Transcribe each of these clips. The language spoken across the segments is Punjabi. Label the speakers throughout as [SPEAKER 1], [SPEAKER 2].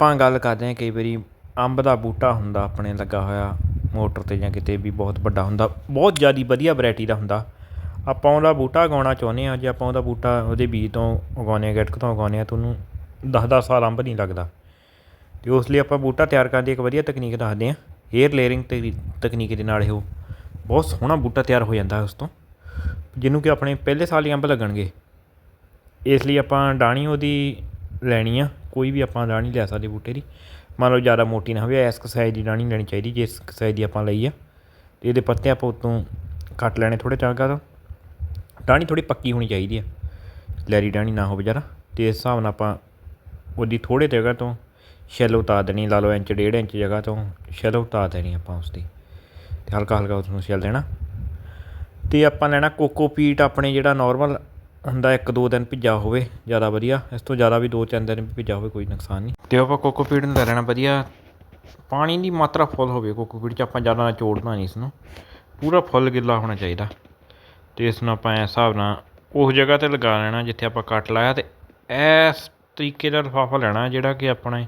[SPEAKER 1] ਆਪਾਂ ਗੱਲ ਕਰਦੇ ਹਾਂ ਕਈ ਵਾਰੀ ਅੰਬ ਦਾ ਬੂਟਾ ਹੁੰਦਾ, ਆਪਣੇ ਲੱਗਾ ਹੋਇਆ ਮੋਟਰ 'ਤੇ ਜਾਂ ਕਿਤੇ ਵੀ ਬਹੁਤ ਵੱਡਾ ਹੁੰਦਾ, ਬਹੁਤ ਜ਼ਿਆਦਾ ਵਧੀਆ ਵਰਾਇਟੀ ਦਾ ਹੁੰਦਾ। ਆਪਾਂ ਉਹਦਾ ਬੂਟਾ ਉਗਾਉਣਾ ਚਾਹੁੰਦੇ ਹਾਂ, ਜੇ ਆਪਾਂ ਉਹਦਾ ਬੂਟਾ ਉਹਦੇ ਬੀਜ ਤੋਂ ਉਗਾਉਂਦੇ ਹਾਂ, ਗਿਟਕ ਤੋਂ ਉਗਾਉਂਦੇ ਹਾਂ ਤਾਂ ਉਹਨੂੰ ਦਸ ਦਸ ਸਾਲ ਅੰਬ ਨਹੀਂ ਲੱਗਦਾ। ਅਤੇ ਉਸ ਲਈ ਆਪਾਂ ਬੂਟਾ ਤਿਆਰ ਕਰਨ ਦੀ ਇੱਕ ਵਧੀਆ ਤਕਨੀਕ ਦੱਸਦੇ ਹਾਂ। ਏਅਰ ਲੇਅਰਿੰਗ ਤੇ ਤਕਨੀਕ ਦੇ ਨਾਲ ਇਹ ਬਹੁਤ ਸੋਹਣਾ ਬੂਟਾ ਤਿਆਰ ਹੋ ਜਾਂਦਾ ਉਸ ਤੋਂ, ਜਿਹਨੂੰ ਕਿ ਆਪਣੇ ਪਹਿਲੇ ਸਾਲ ਹੀ ਅੰਬ ਲੱਗਣਗੇ। ਇਸ ਲਈ ਆਪਾਂ ਡਾਣੀ ਉਹਦੀ ਲੈਣੀ ਆ। ਕੋਈ ਵੀ ਆਪਾਂ ਡਾਹਣੀ ਲੈ ਸਕਦੇ ਬੂਟੇ ਦੀ। ਮੰਨ ਲਓ ਜ਼ਿਆਦਾ ਮੋਟੀ ਨਾ ਹੋਵੇ ਇਸ ਸਾਈਜ਼ ਦੀ ਡਾਹਣੀ ਲੈਣੀ ਚਾਹੀਦੀ, ਜਿਸ ਸਾਈਜ਼ ਦੀ ਆਪਾਂ ਲਈ ਆ। ਅਤੇ ਇਹਦੇ ਪੱਤੇ ਆਪਾਂ ਉੱਤੋਂ ਕੱਟ ਲੈਣੇ ਥੋੜ੍ਹੇ ਚਾਗਾ ਤੋਂ। ਡਾਹਣੀ ਥੋੜ੍ਹੀ ਪੱਕੀ ਹੋਣੀ ਚਾਹੀਦੀ ਆ। ਲੈਰੀ ਡਾਹਣੀ ਨਾ ਹੋਵੇ ਜ਼ਿਆਦਾ। ਅਤੇ ਇਸ ਹਿਸਾਬ ਨਾਲ ਆਪਾਂ ਉਹਦੀ ਥੋੜ੍ਹੇ ਜਗ੍ਹਾ ਤੋਂ ਸ਼ੈਲ ਉਤਾਰ ਦੇਣੀ, ਲਾ ਲਓ ਇੰਚ, ਡੇਢ ਇੰਚ ਜਗ੍ਹਾ ਤੋਂ ਸ਼ੈਲ ਉਤਾਰ ਦੇਣੀ ਆਪਾਂ ਉਸਦੀ। ਅਤੇ ਹਲਕਾ ਹਲਕਾ ਉਸਨੂੰ ਸ਼ੈਲ ਦੇਣਾ। ਅਤੇ ਆਪਾਂ ਲੈਣਾ ਕੋਕੋਪੀਟ ਆਪਣੇ ਜਿਹੜਾ ਨੋਰਮਲ ਹੁੰਦਾ ਇੱਕ ਦੋ ਦਿਨ ਭਿੱਜਾ ਹੋਵੇ, ਜ਼ਿਆਦਾ ਵਧੀਆ। ਇਸ ਤੋਂ ਜ਼ਿਆਦਾ ਵੀ ਦੋ ਤਿੰਨ ਦਿਨ ਭਿੱਜਾ ਹੋਵੇ, ਕੋਈ ਨੁਕਸਾਨ ਨਹੀਂ। ਅਤੇ ਆਪਾਂ ਕੋਕੋਪੀਟ ਨੂੰ ਲੈ ਲੈਣਾ ਵਧੀਆ। ਪਾਣੀ ਦੀ ਮਾਤਰਾ ਫੁੱਲ ਹੋਵੇ ਕੋਕੋਪੀਟ 'ਚ, ਆਪਾਂ ਜ਼ਿਆਦਾ ਨਿਚੋੜਨਾ ਨਹੀਂ ਇਸ ਨੂੰ ਪੂਰਾ ਫੁੱਲ ਗਿੱਲਾ ਹੋਣਾ ਚਾਹੀਦਾ। ਅਤੇ ਇਸ ਨੂੰ ਆਪਾਂ ਇਸ ਹਿਸਾਬ ਨਾਲ ਉਸ ਜਗ੍ਹਾ 'ਤੇ ਲਗਾ ਲੈਣਾ, ਜਿੱਥੇ ਆਪਾਂ ਕੱਟ ਲਾਇਆ ਅਤੇ ਇਸ ਤਰੀਕੇ ਦਾ ਲਿਫਾਫਾ ਲੈਣਾ, ਜਿਹੜਾ ਕਿ ਆਪਣੇ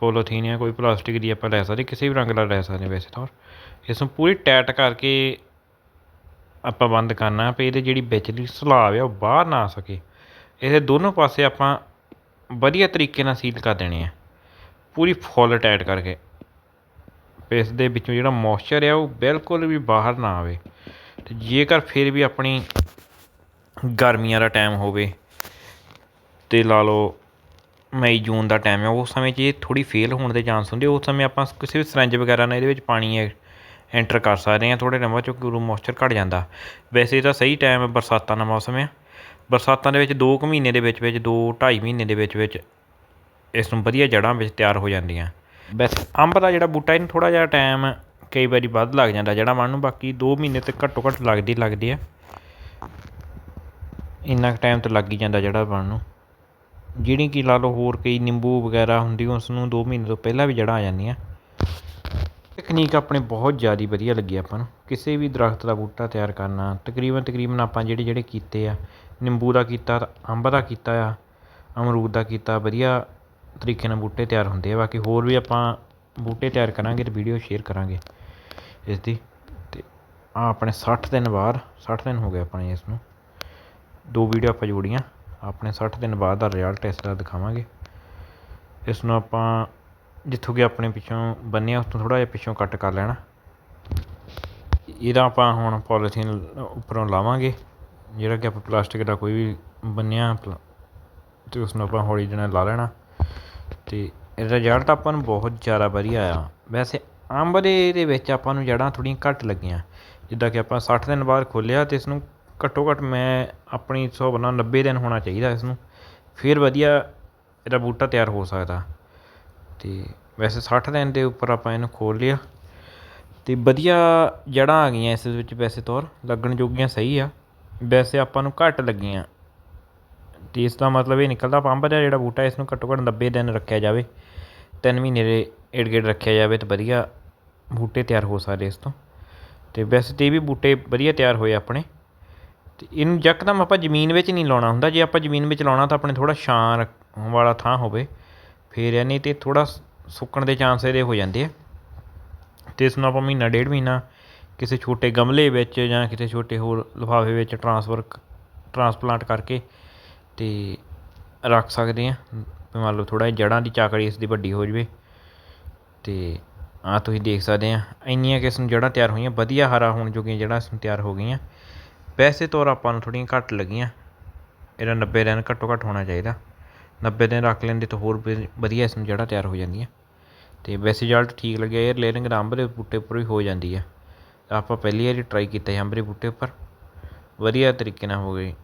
[SPEAKER 1] ਪੋਲੋਥੀਨ ਜਾਂ ਕੋਈ ਪਲਾਸਟਿਕ ਦੀ ਆਪਾਂ ਲੈ ਸਕਦੇ, ਕਿਸੇ ਵੀ ਰੰਗ ਦਾ ਲੈ ਸਕਦੇ ਵੈਸੇ ਤਾਂ। ਇਸ ਨੂੰ ਪੂਰੀ ਟਾਈਟ ਕਰਕੇ ਆਪਾਂ ਬੰਦ ਕਰਨਾ ਵੀ ਇਹਦੇ ਜਿਹੜੀ ਵਿਚਲੀ ਸਲਾਬ ਆ ਉਹ ਬਾਹਰ ਨਾ ਆ ਸਕੇ। ਇਹਦੇ ਦੋਨੋਂ ਪਾਸੇ ਆਪਾਂ ਵਧੀਆ ਤਰੀਕੇ ਨਾਲ ਸੀਲ ਕਰ ਦੇਣੇ ਆ ਪੂਰੀ ਫੁੱਲ ਟਾਈਟ ਕਰਕੇ। ਇਸ ਦੇ ਵਿੱਚੋਂ ਜਿਹੜਾ ਮੋਇਸਚਰ ਆ ਉਹ ਬਿਲਕੁਲ ਵੀ ਬਾਹਰ ਨਾ ਆਵੇ। ਤੇ ਜੇਕਰ ਫਿਰ ਵੀ ਆਪਣੀ ਗਰਮੀਆਂ ਦਾ ਟਾਈਮ ਹੋਵੇ, ਤੇ ਲਾ ਲਓ ਮਈ, ਜੂਨ ਦਾ ਟਾਈਮ ਹੈ, ਉਸ ਸਮੇਂ 'ਚ ਇਹ ਥੋੜੀ ਫੇਲ ਹੋਣ ਦੇ ਚਾਂਸ ਹੁੰਦੇ ਉਸ ਸਮੇਂ ਆਪਾਂ ਕਿਸੇ ਵੀ ਸਰੰਜ ਵਗੈਰਾ ਨਾਲ ਇਹਦੇ ਵਿੱਚ ਪਾਣੀ ਐਂਟਰ ਕਰ ਸਕਦੇ ਹਾਂ, ਥੋੜ੍ਹੇ ਦਿਨਾਂ ਬਾਅਦ ਚੋਂ ਗੁਰੂ ਮੋਇਸਚਰ ਘੱਟ ਜਾਂਦਾ। ਵੈਸੇ ਤਾਂ ਸਹੀ ਟਾਈਮ ਬਰਸਾਤਾਂ ਦਾ ਮੌਸਮ ਆ। ਬਰਸਾਤਾਂ ਦੇ ਵਿੱਚ ਦੋ ਕੁ ਮਹੀਨੇ ਦੇ ਵਿੱਚ ਵਿੱਚ ਦੋ ਢਾਈ ਮਹੀਨੇ ਦੇ ਵਿੱਚ ਵਿੱਚ ਇਸ ਨੂੰ ਵਧੀਆ ਜੜ੍ਹਾਂ ਵਿੱਚ ਤਿਆਰ ਹੋ ਜਾਂਦੀਆਂ। ਵੈਸੇ ਅੰਬ ਦਾ ਜਿਹੜਾ ਬੂਟਾ, ਇਹਨੂੰ ਥੋੜ੍ਹਾ ਜਿਹਾ ਟਾਈਮ ਕਈ ਵਾਰੀ ਵੱਧ ਲੱਗ ਜਾਂਦਾ ਜੜ੍ਹਾਂ ਬਣਨ ਨੂੰ, ਬਾਕੀ ਦੋ ਮਹੀਨੇ ਤੇ ਘੱਟੋ ਘੱਟ ਲੱਗਦੀ ਲੱਗਦੀ ਆ। ਇੰਨਾ ਕੁ ਟਾਈਮ ਤਾਂ ਲੱਗ ਹੀ ਜਾਂਦਾ ਜੜ੍ਹਾਂ ਬਣਨ ਨੂੰ। ਜਿਹੜੀ ਕਿ ਲਾ ਲਓ ਹੋਰ ਕਈ ਨਿੰਬੂ ਵਗੈਰਾ ਹੁੰਦੀ, ਉਸ ਨੂੰ 2 ਮਹੀਨੇ ਤੋਂ ਪਹਿਲਾਂ ਵੀ ਜੜ੍ਹਾਂ ਆ ਜਾਂਦੀਆਂ। ਤਕਨੀਕ ਆਪਣੇ ਬਹੁਤ ਜ਼ਿਆਦਾ ਵਧੀਆ ਲੱਗੀ ਆਪਾਂ ਨੂੰ। ਕਿਸੇ ਵੀ ਦਰੱਖਤ ਦਾ ਬੂਟਾ ਤਿਆਰ ਕਰਨਾ, ਤਕਰੀਬਨ ਤਕਰੀਬਨ ਆਪਾਂ ਜਿਹੜੇ ਜਿਹੜੇ ਕੀਤੇ ਆ, ਨਿੰਬੂ ਦਾ ਕੀਤਾ, ਅੰਬ ਦਾ ਕੀਤਾ ਆ, ਅਮਰੂਦ ਦਾ ਕੀਤਾ, ਵਧੀਆ ਤਰੀਕੇ ਨਾਲ ਬੂਟੇ ਤਿਆਰ ਹੁੰਦੇ ਆ। ਬਾਕੀ ਹੋਰ ਵੀ ਆਪਾਂ ਬੂਟੇ ਤਿਆਰ ਕਰਾਂਗੇ ਅਤੇ ਵੀਡੀਓ ਸ਼ੇਅਰ ਕਰਾਂਗੇ ਇਸ ਦੀ ਤੇ ਆ ਆਪਣੇ ਸੱਠ ਦਿਨ ਬਾਅਦ, ਸੱਠ ਦਿਨ ਹੋ ਗਏ ਆਪਣੇ ਇਸ ਨੂੰ ਦੋ ਵੀਡੀਓ ਆਪਾਂ ਜੋੜੀਆਂ, ਆਪਣੇ ਸੱਠ ਦਿਨ ਬਾਅਦ ਦਾ ਰਿਜ਼ਲਟ ਇਸ ਦਾ ਦਿਖਾਵਾਂਗੇ। ਇਸ ਨੂੰ ਆਪਾਂ ਜਿੱਥੋਂ ਕਿ ਆਪਣੇ ਪਿੱਛੋਂ ਬੰਨਿਆ ਉਸ ਤੋਂ ਥੋੜ੍ਹਾ ਜਿਹਾ ਪਿੱਛੋਂ ਕੱਟ ਕਰ ਲੈਣਾ। ਇਹਦਾ ਆਪਾਂ ਹੁਣ ਪੋਲੀਥੀਨ ਉੱਪਰੋਂ ਲਾਵਾਂਗੇ। ਜਿਹੜਾ ਕਿ ਆਪਾਂ ਪਲਾਸਟਿਕ ਦਾ ਕੋਈ ਵੀ ਬੰਨਿਆ ਅਤੇ ਉਸਨੂੰ ਆਪਾਂ ਹੌਲੀ ਜਿਹੇ ਨਾਲ ਲਾ ਲੈਣਾ। ਅਤੇ ਰਿਜ਼ਲਟ ਆਪਾਂ ਨੂੰ ਬਹੁਤ ਜ਼ਿਆਦਾ ਵਧੀਆ ਆ ਵੈਸੇ ਅੰਬ ਦੇ ਦੇ ਵਿੱਚ ਆਪਾਂ ਨੂੰ ਜੜ੍ਹਾਂ ਥੋੜ੍ਹੀਆਂ ਘੱਟ ਲੱਗੀਆਂ। ਜਿੱਦਾਂ ਕਿ ਆਪਾਂ ਸੱਠ ਦਿਨ ਬਾਅਦ ਖੋਲ੍ਹਿਆ ਅਤੇ ਇਸਨੂੰ ਘੱਟੋ ਘੱਟ ਮੈਂ ਆਪਣੀ ਹਿਸਾਬ ਨਾਲ 90 ਦਿਨ ਹੋਣਾ ਚਾਹੀਦਾ ਇਸਨੂੰ। ਫਿਰ ਵਧੀਆ ਇਹਦਾ ਬੂਟਾ ਤਿਆਰ ਹੋ ਸਕਦਾ। ਅਤੇ ਵੈਸੇ ਸੱਠ ਦਿਨ ਦੇ ਉੱਪਰ ਆਪਾਂ ਇਹਨੂੰ ਖੋਲ੍ਹ ਲਿਆ। ਅਤੇ ਵਧੀਆ ਜੜ੍ਹਾਂ ਆ ਗਈਆਂ ਇਸ ਵਿੱਚ ਵੈਸੇ ਤੌਰ, ਲੱਗਣ ਜੋਗੀਆਂ ਸਹੀ ਆ। ਵੈਸੇ ਆਪਾਂ ਨੂੰ ਘੱਟ ਲੱਗੀਆਂ। ਅਤੇ ਇਸ ਦਾ ਮਤਲਬ ਇਹ ਨਿਕਲਦਾ ਪੰਪ ਦਾ ਜਿਹੜਾ ਬੂਟਾ, ਇਸ ਨੂੰ ਘੱਟੋ ਘੱਟ 90 ਦਿਨ ਰੱਖਿਆ ਜਾਵੇ। ਤਿੰਨ ਮਹੀਨੇ ਦੇ ਇਰਦ ਗਿਰਦ ਰੱਖਿਆ ਜਾਵੇ ਤਾਂ ਵਧੀਆ ਬੂਟੇ ਤਿਆਰ ਹੋ ਸਕਦੇ ਇਸ ਤੋਂ। ਅਤੇ ਵੈਸੇ ਤਾਂ ਇਹ ਵੀ ਬੂਟੇ ਵਧੀਆ ਤਿਆਰ ਹੋਏ ਆਪਣੇ। ਅਤੇ ਇਹਨੂੰ ਯਕਦਮ ਆਪਾਂ ਜ਼ਮੀਨ ਵਿੱਚ ਨਹੀਂ ਲਾਉਣਾ ਹੁੰਦਾ। ਜੇ ਆਪਾਂ ਜ਼ਮੀਨ ਵਿੱਚ ਲਾਉਣਾ ਤਾਂ ਆਪਣੇ ਥੋੜ੍ਹਾ ਛਾਂ ਵਾਲਾ ਥਾਂ ਹੋਵੇ। ਫਿਰ ਇਹ ਨਹੀਂ ਤਾਂ ਥੋੜ੍ਹਾ ਸੁੱਕਣ ਦੇ ਚਾਂਸ ਇਹਦੇ ਹੋ ਜਾਂਦੇ ਆ। ਅਤੇ ਇਸ ਨੂੰ ਆਪਾਂ ਮਹੀਨਾ, ਡੇਢ ਮਹੀਨਾ ਕਿਸੇ ਛੋਟੇ ਗਮਲੇ ਵਿੱਚ ਜਾਂ ਕਿਸੇ ਛੋਟੇ ਹੋਰ ਲਿਫਾਫੇ ਵਿੱਚ ਟਰਾਂਸਫਰ ਟਰਾਂਸਪਲਾਂਟ ਕਰਕੇ ਅਤੇ ਰੱਖ ਸਕਦੇ ਹਾਂ ਮੰਨ ਲਓ ਥੋੜ੍ਹਾ ਜਿਹਾ ਜੜ੍ਹਾਂ ਦੀ ਚਾਕੜੀ ਇਸ ਦੀ ਵੱਡੀ ਹੋ ਜਾਵੇ। ਅਤੇ ਆਹ ਤੁਸੀਂ ਦੇਖ ਸਕਦੇ ਆ, ਇੰਨੀਆਂ ਕਿਸਮ ਜੜ੍ਹਾਂ ਤਿਆਰ ਹੋਈਆਂ, ਵਧੀਆ ਹਰਾ ਹੋਣ ਜੋਗੀਆਂ ਜੜ੍ਹਾਂ ਇਸ ਨੂੰ ਤਿਆਰ ਹੋ ਗਈਆਂ। ਵੈਸੇ ਤੌਰ ਆਪਾਂ ਨੂੰ ਥੋੜ੍ਹੀਆਂ ਘੱਟ ਲੱਗੀਆਂ। ਇਹਦਾ 90 ਦਿਨ ਘੱਟੋ ਘੱਟ ਹੋਣਾ ਚਾਹੀਦਾ। 90 ਦਿਨ ਰੱਖ ਲੈਂਦੇ ਤਾਂ ਹੋਰ ਵਧੀਆ ਇਸ ਨੂੰ ਜੜ੍ਹਾਂ ਤਿਆਰ ਹੋ ਜਾਂਦੀਆਂ ਅਤੇ ਵੈਸੇ ਰਿਜ਼ਲਟ ਠੀਕ ਲੱਗਿਆ ਏਅਰ ਲੇਅਰਿੰਗ ਦਾ ਅੰਬ ਦੇ ਬੂਟੇ ਉੱਪਰ ਵੀ ਹੋ ਜਾਂਦੀ ਆ। ਆਪਾਂ ਪਹਿਲੀ ਵਾਰੀ ਟਰਾਈ ਕੀਤਾ ਸੀ ਅੰਬ ਦੇ ਬੂਟੇ ਉੱਪਰ। ਵਧੀਆ ਤਰੀਕੇ ਨਾਲ ਹੋ ਗਈ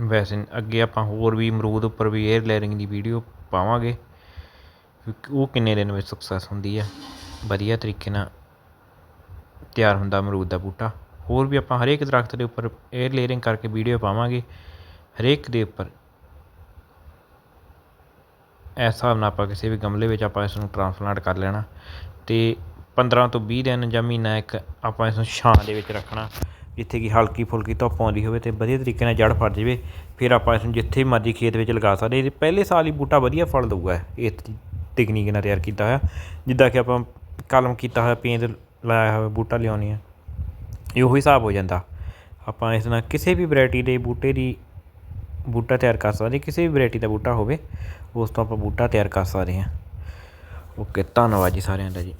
[SPEAKER 1] ਵੈਸੇ ਅੱਗੇ ਆਪਾਂ ਹੋਰ ਵੀ ਅਮਰੂਦ ਉੱਪਰ ਵੀ ਏਅਰ ਲੇਅਰਿੰਗ ਦੀ ਵੀਡੀਓ ਪਾਵਾਂਗੇ। ਉਹ ਕਿੰਨੇ ਦਿਨ ਵਿੱਚ ਸਕਸੈਸ ਹੁੰਦੀ ਹੈ ਵਧੀਆ ਤਰੀਕੇ ਨਾਲ ਤਿਆਰ ਹੁੰਦਾ ਅਮਰੂਦ ਦਾ ਬੂਟਾ। ਹੋਰ ਵੀ ਆਪਾਂ ਹਰੇਕ ਦਰਖਤ ਦੇ ਉੱਪਰ ਏਅਰ ਲੇਅਰਿੰਗ ਕਰਕੇ ਵੀਡੀਓ ਪਾਵਾਂਗੇ। ਹਰੇਕ ਦੇ ਉੱਪਰ ਇਸ ਹਿਸਾਬ ਨਾਲ ਆਪਾਂ ਕਿਸੇ ਵੀ ਗਮਲੇ ਵਿੱਚ ਆਪਾਂ ਇਸ ਨੂੰ ਟਰਾਂਸਪਲਾਂਟ ਕਰ ਲੈਣਾ ਅਤੇ 15 ਤੋਂ ਵੀਹ ਦਿਨ ਜਾਂ ਮਹੀਨਾ ਇੱਕ ਆਪਾਂ ਇਸ ਨੂੰ ਛਾਂ ਦੇ ਵਿੱਚ ਰੱਖਣਾ, ਜਿੱਥੇ ਕਿ ਹਲਕੀ ਫੁਲਕੀ ਧੁੱਪ ਆਉਂਦੀ ਹੋਵੇ ਅਤੇ ਵਧੀਆ ਤਰੀਕੇ ਨਾਲ ਜੜ ਫੜ ਜਾਵੇ, ਫਿਰ ਆਪਾਂ ਇਸ ਨੂੰ ਜਿੱਥੇ ਮਰਜ਼ੀ ਖੇਤ ਵਿੱਚ ਲਗਾ ਸਕਦੇ ਇਹ ਪਹਿਲੇ ਸਾਲ ਹੀ ਬੂਟਾ ਵਧੀਆ ਫਲ ਦਊਗਾ ਇਸ ਟੈਕਨੀਕ ਨਾਲ ਤਿਆਰ ਕੀਤਾ ਹੋਇਆ। ਜਿੱਦਾਂ ਕਿ ਆਪਾਂ ਕਲਮ ਕੀਤਾ ਹੋਇਆ, ਪੇਂਦ ਲਾਇਆ ਹੋਇਆ, ਬੂਟਾ ਲਿਆਉਂਦੇ ਹਾਂ, ਇਹ ਉਹੀ ਹਿਸਾਬ ਹੋ ਜਾਂਦਾ। ਆਪਾਂ ਇਸ ਨਾਲ ਕਿਸੇ ਵੀ ਵੈਰਾਈਟੀ ਦੇ ਬੂਟੇ ਦੀ ਬੂਟਾ ਤਿਆਰ ਕਰ ਸਕਦੇ ਕਿਸੇ ਵੀ ਵੈਰਾਈਟੀ ਦਾ ਬੂਟਾ ਹੋਵੇ, ਉਸ ਤੋਂ ਆਪਾਂ ਬੂਟਾ ਤਿਆਰ ਕਰ ਸਕਦੇ ਹਾਂ। ਓਕੇ ਧੰਨਵਾਦ ਜੀ ਸਾਰਿਆਂ ਦਾ ਜੀ।